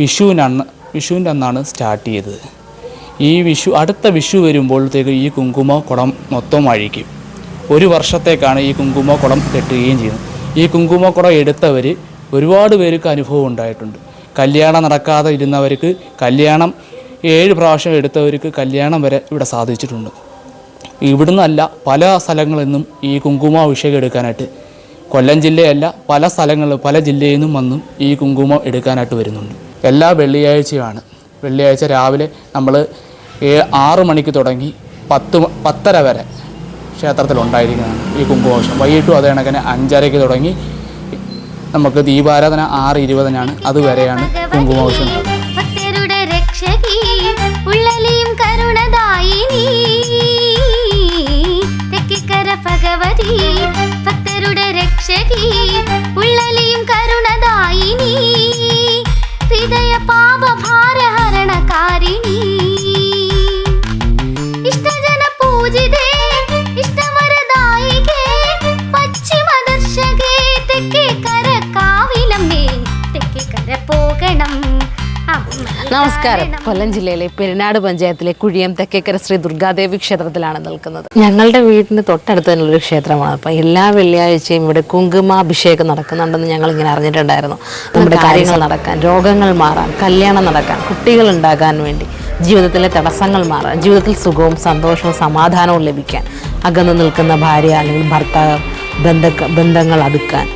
വിഷുവിനന്ന് വിഷുവിന്റെ അന്നാണ് സ്റ്റാർട്ട് ചെയ്തത്. ഈ വിഷു അടുത്ത വിഷു വരുമ്പോഴത്തേക്ക് ഈ കുങ്കുമ കുടം മൊത്തം അഴിക്കും. ഒരു വർഷത്തേക്കാണ് ഈ കുങ്കുമ കുടം കെട്ടുകയും ചെയ്യുന്നത്. ഈ കുങ്കുമ കുടം എടുത്തവർ ഒരുപാട് പേർക്ക് അനുഭവം ഉണ്ടായിട്ടുണ്ട്. കല്യാണം നടക്കാതെ ഇരുന്നവർക്ക് കല്യാണം ഏഴ് പ്രാവശ്യം എടുത്തവർക്ക് കല്യാണം വരെ ഇവിടെ സാധിച്ചിട്ടുണ്ട്. ഇവിടുന്നല്ല പല സ്ഥലങ്ങളിൽ നിന്നും ഈ കുങ്കുമാഭിഷേകം എടുക്കാനായിട്ട് കൊല്ലം ജില്ലയല്ല പല സ്ഥലങ്ങളിൽ പല ജില്ലയിൽ നിന്നും വന്നും ഈ കുങ്കുമം എടുക്കാനായിട്ട് വരുന്നുണ്ട്. എല്ലാ വെള്ളിയാഴ്ചയുമാണ്. വെള്ളിയാഴ്ച രാവിലെ നമ്മൾ ആറ് മണിക്ക് തുടങ്ങി പത്ത് പത്തര വരെ ക്ഷേത്രത്തിൽ ഉണ്ടായിരിക്കുന്നതാണ് ഈ കുംഭഘോഷം വൈകിട്ടും അതേ കണക്കിന് അഞ്ചരയ്ക്ക് തുടങ്ങി നമുക്ക് ദീപാരാധന ആറ് ഇരുപതിനാണ് അതുവരെയാണ് കുംഭഘോഷം. ഭക്തരുടെ രക്ഷകി ഉള്ളലിയും കരുണദായിനി നമസ്കാരം. കൊല്ലം ജില്ലയിലെ പെരിനാട് പഞ്ചായത്തിലെ കുഴിയം തെക്കേക്കര ശ്രീ ദുർഗാദേവി ക്ഷേത്രത്തിലാണ് നിൽക്കുന്നത്. ഞങ്ങളുടെ വീടിന് തൊട്ടടുത്ത് തന്നെയുള്ള ഒരു ക്ഷേത്രമാണ്. അപ്പം എല്ലാ വെള്ളിയാഴ്ചയും ഇവിടെ കുങ്കുമാഭിഷേകം നടക്കുന്നുണ്ടെന്ന് ഞങ്ങൾ ഇങ്ങനെ അറിഞ്ഞിട്ടുണ്ടായിരുന്നു. നമ്മുടെ കാര്യങ്ങൾ നടക്കാൻ രോഗങ്ങൾ മാറാൻ കല്യാണം നടക്കാൻ കുട്ടികൾ ഉണ്ടാകാൻ വേണ്ടി ജീവിതത്തിലെ തടസ്സങ്ങൾ മാറാൻ ജീവിതത്തിൽ സുഖവും സന്തോഷവും സമാധാനവും ലഭിക്കാൻ അകന്നു നിൽക്കുന്ന ഭാര്യ അല്ലെങ്കിൽ ഭർത്താവ് ബന്ധ ബന്ധങ്ങൾ അടുക്കാൻ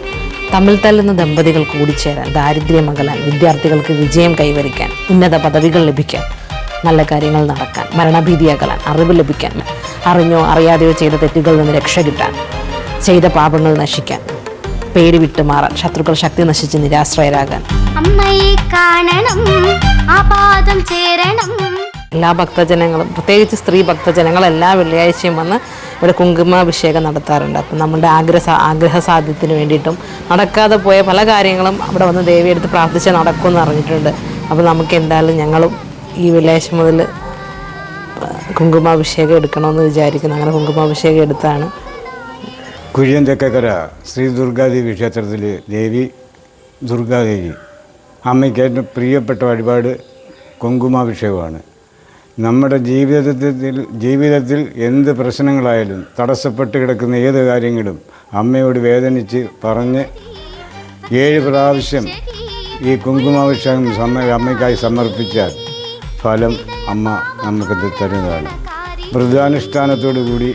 തമ്മിൽ തല്ലുന്ന ദമ്പതികൾ കൂടിച്ചേരാൻ ദാരിദ്ര്യം അകലാൻ വിദ്യാർത്ഥികൾക്ക് വിജയം കൈവരിക്കാൻ ഉന്നത പദവികൾ ലഭിക്കാൻ നല്ല കാര്യങ്ങൾ നടക്കാൻ മരണഭീതി അകലാൻ അറിവ് ലഭിക്കാൻ അറിഞ്ഞോ അറിയാതെയോ ചെയ്ത തെറ്റുകളിൽ നിന്ന് രക്ഷ കിട്ടാൻ ചെയ്ത പാപങ്ങൾ നശിക്കാൻ പേര് വിട്ടുമാറാൻ ശത്രുക്കൾ ശക്തി നശിച്ച് നിരാശ്രയരാകാൻ. അമ്മയെ കാണണം ആപാദം ചേരണം. എല്ലാ ഭക്തജനങ്ങളും പ്രത്യേകിച്ച് സ്ത്രീ ഭക്തജനങ്ങൾ എല്ലാ വെള്ളിയാഴ്ചയും വന്ന് ഇവിടെ കുങ്കുമാഭിഷേകം നടത്താറുണ്ട്. അപ്പം നമ്മുടെ ആഗ്രഹ ആഗ്രഹ സാധ്യത്തിന് വേണ്ടിയിട്ടും നടക്കാതെ പോയ പല കാര്യങ്ങളും അവിടെ വന്ന് ദേവിയെടുത്ത് പ്രാർത്ഥിച്ച് നടക്കുമെന്ന് അറിഞ്ഞിട്ടുണ്ട്. അപ്പോൾ നമുക്ക് എന്തായാലും ഞങ്ങളും ഈ വിലേശം മുതൽ കുങ്കുമാഭിഷേകം എടുക്കണമെന്ന് വിചാരിക്കുന്നു. അങ്ങനെ കുങ്കുമാഭിഷേകം എടുത്താണ്. കുഴിയൻ തെക്കക്കര ശ്രീ ദുർഗാദേവി ക്ഷേത്രത്തിൽ ദേവി ദുർഗാദേവി. അമ്മയ്ക്ക് ഏറ്റവും പ്രിയപ്പെട്ട വഴിപാട് കുങ്കുമാഭിഷേകമാണ്. നമ്മുടെ ജീവിതത്തിൽ ജീവിതത്തിൽ എന്ത് പ്രശ്നങ്ങളായാലും തടസ്സപ്പെട്ട് കിടക്കുന്ന ഏത് കാര്യങ്ങളും അമ്മയോട് വേദനിച്ച് പറഞ്ഞ് ഏഴ് പ്രാവശ്യം ഈ കുങ്കുമാഭിഷേകം സമ അമ്മയ്ക്കായി സമർപ്പിച്ചാൽ ഫലം അമ്മ നമുക്ക് തരുന്നതാണ്. വ്രതാനുഷ്ഠാനത്തോടു കൂടി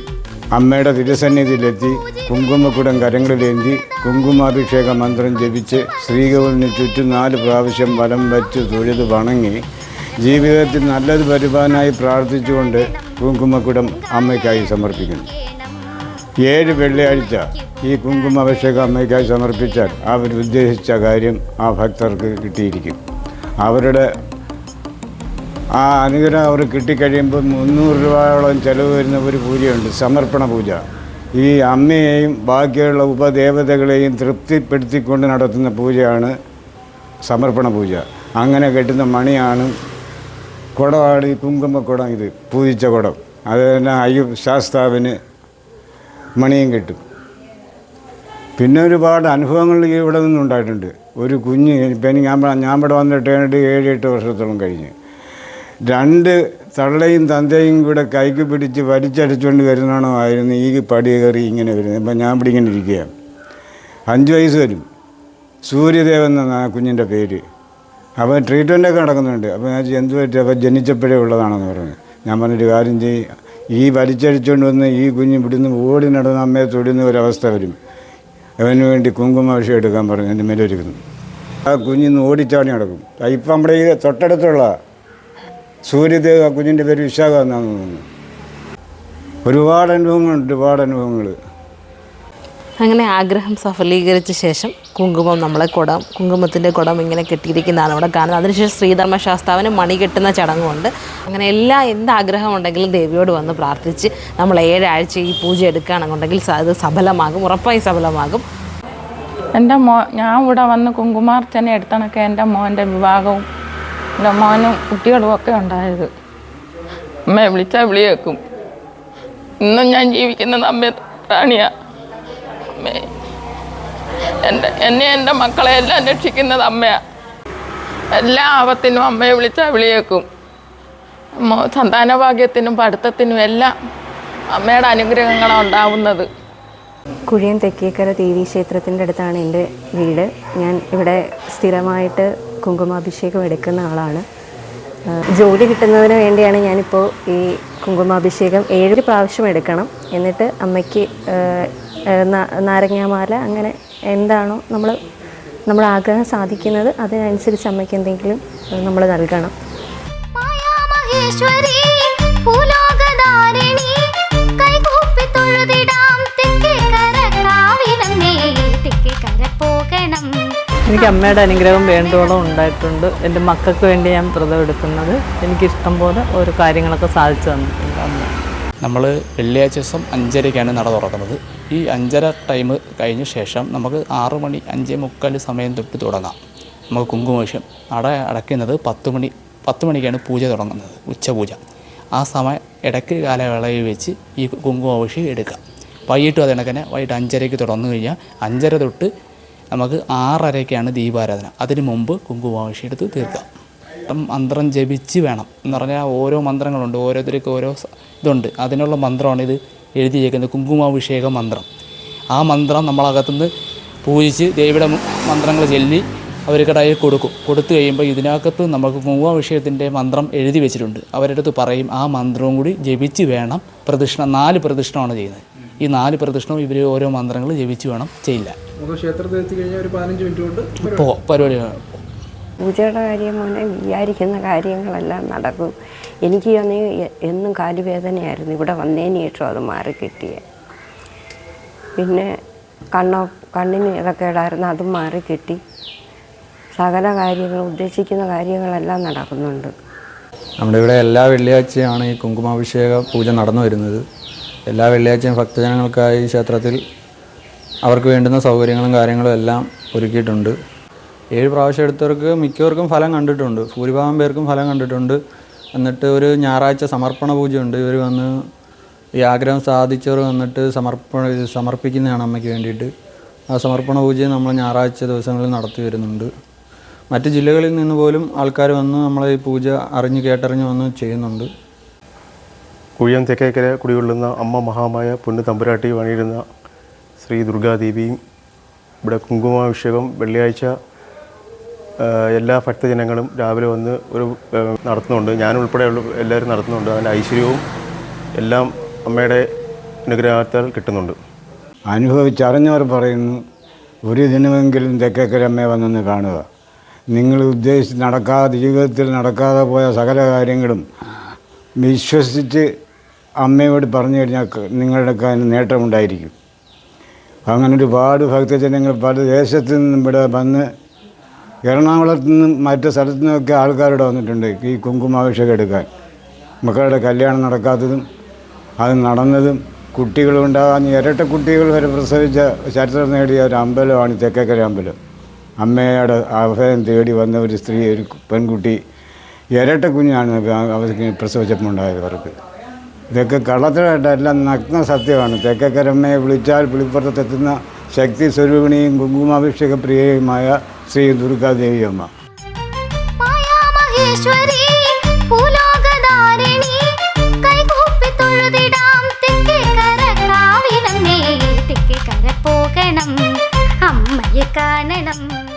അമ്മയുടെ തിരുസന്നിധിയിലെത്തി കുങ്കുമക്കുടം കരങ്ങളിലേന്തി കുങ്കുമാഭിഷേക മന്ത്രം ജപിച്ച് ശ്രീകോവിലിന് ചുറ്റും നാല് പ്രാവശ്യം വലം വച്ച് തൊഴുത് വണങ്ങി ജീവിതത്തിൽ നല്ലത് വരുവാനായി പ്രാർത്ഥിച്ചുകൊണ്ട് കുങ്കുമക്കുടം അമ്മയ്ക്കായി സമർപ്പിക്കുന്നു. ഏഴ് വെള്ളിയാഴ്ച ഈ കുങ്കുമാഭിഷേകം അമ്മയ്ക്കായി സമർപ്പിച്ചാൽ അവർ ഉദ്ദേശിച്ച കാര്യം ആ ഭക്തർക്ക് കിട്ടിയിരിക്കും. അവരുടെ ആ അനുഗ്രഹം അവർ കിട്ടിക്കഴിയുമ്പോൾ മുന്നൂറ് രൂപയോളം ചിലവ് വരുന്ന ഒരു പൂജയുണ്ട് സമർപ്പണ പൂജ. ഈ അമ്മയെയും ബാക്കിയുള്ള ഉപദേവതകളെയും തൃപ്തിപ്പെടുത്തിക്കൊണ്ട് നടത്തുന്ന പൂജയാണ് സമർപ്പണ പൂജ. അങ്ങനെ കെട്ടുന്ന മണിയാണ് കുടമാണ് ഈ കുങ്കുമക്കുടം ഇത് പൂജിച്ച കുടം. അത് തന്നെ അയ്യ ശാസ്താവിന് മണിയും കിട്ടും. പിന്നെ ഒരുപാട് അനുഭവങ്ങൾ ഇവിടെ നിന്നുണ്ടായിട്ടുണ്ട് ഒരു കുഞ്ഞ് ഇപ്പം ഞാൻ ഞാൻ ഇവിടെ വന്നിട്ട് കഴിഞ്ഞിട്ട് ഏഴ് എട്ട് വർഷത്തോളം കഴിഞ്ഞ്. രണ്ട് തള്ളയും തന്തയും കൂടെ കൈക്ക് പിടിച്ച് വലിച്ചടിച്ചുകൊണ്ട് വരുന്നതാണോ ആയിരുന്നു ഈ പടി കയറി ഇങ്ങനെ വരുന്നത്. ഇപ്പം ഞാൻ ഇവിടെ ഇങ്ങനെ ഇരിക്കുകയാണ്. അഞ്ച് വയസ്സ് വരും. സൂര്യദേവൻ എന്നാണ് ആ കുഞ്ഞിന്റെ പേര്. അവൻ ട്രീറ്റ്മെന്റൊക്കെ നടക്കുന്നുണ്ട്. അപ്പോൾ ഞാൻ എന്ത് പറ്റി? അപ്പോൾ ജനിച്ചപ്പോഴേ ഉള്ളതാണെന്ന് പറഞ്ഞു. ഞാൻ പറഞ്ഞൊരു കാര്യം ചെയ്യും ഈ വലിച്ചടിച്ചുകൊണ്ട് വന്ന് ഈ കുഞ്ഞ് ഇവിടുന്ന് ഓടി നടന്ന അമ്മയെ തൊടുന്ന ഒരവസ്ഥ വരും. അവന് വേണ്ടി കുങ്കുമാഭിഷേകം എടുക്കാൻ പറഞ്ഞു. എന്റെ മേലൊരുക്കുന്നു ആ കുഞ്ഞിന്ന് ഓടിച്ചാടി നടക്കും. ഇപ്പം നമ്മുടെ ഈ തൊട്ടടുത്തുള്ള സൂര്യദേവ് ആ കുഞ്ഞിന്റെ പേര് വിശാഖ എന്നാന്ന് തോന്നുന്നു. ഒരുപാട് അനുഭവങ്ങളുണ്ട്. ഒരുപാട് അനുഭവങ്ങൾ അങ്ങനെ ആഗ്രഹം സഫലീകരിച്ച ശേഷം കുങ്കുമം നമ്മളെ കുടം കുങ്കുമത്തിന്റെ കുടം ഇങ്ങനെ കെട്ടിയിരിക്കുന്നതാണ് അവിടെ കാണുന്നത്. അതിനുശേഷം ശ്രീധർമ്മശാസ്താവിന് മണി കെട്ടുന്ന ചടങ്ങുണ്ട്. അങ്ങനെ എല്ലാ എന്ത് ആഗ്രഹം ഉണ്ടെങ്കിലും ദേവിയോട് വന്ന് പ്രാർത്ഥിച്ച് നമ്മൾ ഏഴാഴ്ച ഈ പൂജ എടുക്കുകയാണെന്നുണ്ടെങ്കിൽ അത് സഫലമാകും ഉറപ്പായി സഫലമാകും. എന്റെ മോ ഞാൻ ഇവിടെ വന്ന് കുങ്കുമാർച്ചന എടുത്തണക്കെ എന്റെ മോന്റെ വിവാഹവും എന്റെ മോനും കുട്ടികളും ഒക്കെ ഉണ്ടായത്. അമ്മയെ വിളിച്ചാൽ വിളി കേൾക്കും. ഇന്നും ഞാൻ ജീവിക്കുന്നത് അമ്മ പ്രാണിയാണ് അമ്മേ എന്റെ എന്നെ എന്റെ മക്കളെ എല്ലാം രക്ഷിക്കുന്നത് അമ്മയാണ് എല്ലാ ആപത്തിനും അമ്മയെ വിളിച്ചാൽ വിളിയേക്കും. സന്താനഭാഗ്യത്തിനും പഠിത്തത്തിനും എല്ലാം അമ്മയുടെ അനുഗ്രഹങ്ങളാണ് ഉണ്ടാവുന്നത്. കുഴിയൻ തെക്കേക്കര ദേവി ക്ഷേത്രത്തിന്റെ അടുത്താണ് എന്റെ വീട്. ഞാൻ ഇവിടെ സ്ഥിരമായിട്ട് കുങ്കുമാഭിഷേകം എടുക്കുന്ന ആളാണ്. ജോലി കിട്ടുന്നതിന് വേണ്ടിയാണ് ഞാനിപ്പോൾ ഈ കുങ്കുമാഭിഷേകം ഏഴ് പ്രാവശ്യം എടുക്കണം. എന്നിട്ട് അമ്മയ്ക്ക് നാരങ്ങാമാല അങ്ങനെ എന്താണോ നമ്മൾ നമ്മുടെ ആഗ്രഹം സാധിക്കുന്നത് അതിനനുസരിച്ച് അമ്മയ്ക്ക് എന്തെങ്കിലും നമ്മൾ നൽകണം. എനിക്ക് അമ്മയുടെ അനുഗ്രഹം വേണ്ടോളം ഉണ്ടായിട്ടുണ്ട്. എന്റെ മക്കൾക്ക് വേണ്ടി ഞാൻ വ്രതം എടുക്കുന്നത്. എനിക്കിഷ്ടം പോലെ ഓരോ കാര്യങ്ങളൊക്കെ സാധിച്ചു തന്നിട്ടുണ്ട് അമ്മ. നമ്മൾ വെള്ളിയാഴ്ച ദിവസം അഞ്ചരയ്ക്കാണ് നട തുറക്കുന്നത്. ഈ അഞ്ചര ടൈം കഴിഞ്ഞ ശേഷം നമുക്ക് ആറ് മണി അഞ്ചേ മുക്കാൽ സമയം തൊട്ട് തുടങ്ങാം. നമുക്ക് കുങ്കുമോശം നട അടയ്ക്കുന്നത് പത്ത് മണി പത്ത് മണിക്കാണ് പൂജ തുടങ്ങുന്നത് ഉച്ചപൂജ. ആ സമയം ഇടയ്ക്ക് കാലവേളയിൽ വെച്ച് ഈ കുങ്കുമോഷി എടുക്കാം. വൈകിട്ടും അത് കണക്കന്നെ വൈകിട്ട് അഞ്ചരയ്ക്ക് തുറന്നു കഴിഞ്ഞാൽ അഞ്ചര തൊട്ട് നമുക്ക് ആറരയ്ക്കാണ് ദീപാരാധന. അതിന് മുമ്പ് കുങ്കുമാഭിഷേകം എടുത്ത് തീർക്കാം. ഇപ്പം മന്ത്രം ജപിച്ച് വേണം എന്ന് പറഞ്ഞാൽ ഓരോ മന്ത്രങ്ങളുണ്ട് ഓരോരുത്തർക്ക് ഓരോ ഇതുണ്ട്. അതിനുള്ള മന്ത്രമാണ് ഇത് എഴുതിയേക്കുന്നത് കുങ്കുമാഭിഷേക മന്ത്രം. ആ മന്ത്രം നമ്മളകത്തുനിന്ന് പൂജിച്ച് ദേവിയുടെ മന്ത്രങ്ങൾ ചൊല്ലി അവർക്ക് കയ്യിൽ കൊടുക്കും. കൊടുത്തു കഴിയുമ്പോൾ ഇതിനകത്ത് നമുക്ക് കുങ്കുമാഭിഷേകത്തിന്റെ മന്ത്രം എഴുതി വെച്ചിട്ടുണ്ട്. അവരുടെ അടുത്ത് പറയും ആ മന്ത്രവും കൂടി ജപിച്ച് വേണം പ്രദക്ഷിണ നാല് പ്രദക്ഷിണമാണ് ചെയ്യുന്നത്. ഈ നാല് പ്രദക്ഷിണവും ഇവർ ഓരോ മന്ത്രങ്ങൾ ജപിച്ച് വേണം ചെയ്യില്ല. ക്ഷേത്രത്തിൽ എത്തി കഴിഞ്ഞാൽ ഒരു പതിനഞ്ച് മിനിറ്റ് കൊണ്ട് പരിപാടി പൂജയുടെ കാര്യം മോനെ വിചാരിക്കുന്ന കാര്യങ്ങളെല്ലാം നടക്കും. എനിക്ക് അന്ന് എന്നും കാലുവേദനയായിരുന്നു. ഇവിടെ വന്നതിന് ശേഷം അത് മാറി കിട്ടിയ പിന്നെ കണ്ണോ കണ്ണിന് ഇതൊക്കെ ഇടായിരുന്നു അതും മാറി കിട്ടി സകല കാര്യങ്ങൾ ഉദ്ദേശിക്കുന്ന കാര്യങ്ങളെല്ലാം നടക്കുന്നുണ്ട്. നമ്മുടെ ഇവിടെ എല്ലാ വെള്ളിയാഴ്ചയാണ് ഈ കുങ്കുമാഭിഷേക പൂജ നടന്നു വരുന്നത്. എല്ലാ വെള്ളിയാഴ്ചയും ഭക്തജനങ്ങൾക്കായി ക്ഷേത്രത്തിൽ അവർക്ക് വേണ്ടുന്ന സൗകര്യങ്ങളും കാര്യങ്ങളും എല്ലാം ഒരുക്കിയിട്ടുണ്ട്. ഏഴ് പ്രാവശ്യം എടുത്തവർക്ക് മിക്കവർക്കും ഫലം കണ്ടിട്ടുണ്ട്. ഭൂരിഭാഗം പേർക്കും ഫലം കണ്ടിട്ടുണ്ട്. എന്നിട്ട് ഒരു ഞായറാഴ്ച സമർപ്പണ പൂജയുണ്ട്. ഇവർ വന്ന് ഈ ആഗ്രഹം സാധിച്ചവർ വന്നിട്ട് സമർപ്പണ സമർപ്പിക്കുന്നതാണ് അമ്മയ്ക്ക് വേണ്ടിയിട്ട്. ആ സമർപ്പണ പൂജയും നമ്മൾ ഞായറാഴ്ച ദിവസങ്ങളിൽ നടത്തി വരുന്നുണ്ട്. മറ്റ് ജില്ലകളിൽ നിന്ന് പോലും ആൾക്കാർ വന്ന് നമ്മളെ ഈ പൂജ അറിഞ്ഞ് കേട്ടറിഞ്ഞ് വന്ന് ചെയ്യുന്നുണ്ട്. കുഴിയം തെക്കേക്കര കുടികൊള്ളുന്ന അമ്മ മഹാമായ പൊന്നു തമ്പുരാട്ടി വണിയിരുന്ന ശ്രീ ദുർഗാദേവിയും ഇവിടെ കുങ്കുമാഭിഷേകം വെള്ളിയാഴ്ച എല്ലാ ഭക്തജനങ്ങളും രാവിലെ വന്ന് ഒരു നടത്തുന്നുണ്ട്. ഞാൻ ഉൾപ്പെടെയുള്ള എല്ലാവരും നടത്തുന്നുണ്ട്. അതിന്റെ ഐശ്വര്യവും എല്ലാം അമ്മയുടെ അനുഗ്രഹത്താൽ കിട്ടുന്നുണ്ട്. അനുഭവിച്ചറിഞ്ഞവർ പറയുന്നു ഒരു ദിനമെങ്കിലും തെക്കേക്കരമ്മയെ വന്നൊന്ന് കാണുക. നിങ്ങൾ ഉദ്ദേശിച്ച് നടക്കാതെ ജീവിതത്തിൽ നടക്കാതെ പോയ സകല കാര്യങ്ങളും വിശ്വസിച്ച് അമ്മയോട് പറഞ്ഞു കഴിഞ്ഞാൽ നിങ്ങളുടെ നേട്ടമുണ്ടായിരിക്കും. അങ്ങനെ ഒരുപാട് ഭക്തജനങ്ങൾ പല ദേശത്തു നിന്നും ഇവിടെ വന്ന് എറണാകുളത്തു നിന്നും മറ്റ് സ്ഥലത്തു നിന്നൊക്കെ ആൾക്കാരോട് വന്നിട്ടുണ്ട് ഈ കുങ്കുമാഭിഷേകം എടുക്കാൻ. മക്കളുടെ കല്യാണം നടക്കാത്തതും അത് നടന്നതും കുട്ടികളുണ്ടാകാൻ ഇരട്ട കുട്ടികൾ വരെ പ്രസവിച്ച ചരിത്രം നേടിയ ഒരു അമ്പലമാണ് തെക്കേക്കര അമ്പലം. അമ്മയുടെ അഭയം തേടി വന്ന ഒരു സ്ത്രീ ഒരു പെൺകുട്ടി ഇരട്ട കുഞ്ഞാണ് അവർക്ക് പ്രസവിച്ചപ്പോൾ ഉണ്ടായത് അവർക്ക്. ഇതൊക്കെ കള്ളത്തിലായിട്ടല്ല നഗ്ന സത്യമാണ്. തെക്കേക്കരമ്മയെ വിളിച്ചാൽ വിളിപ്പുറത്തെത്തുന്ന ശക്തി സ്വരൂപിണിയും കുങ്കുമാഭിഷേക പ്രിയയുമായ ശ്രീ ദുർഗാദേവിയമ്മ പോകണം അമ്മയെ കാണണം.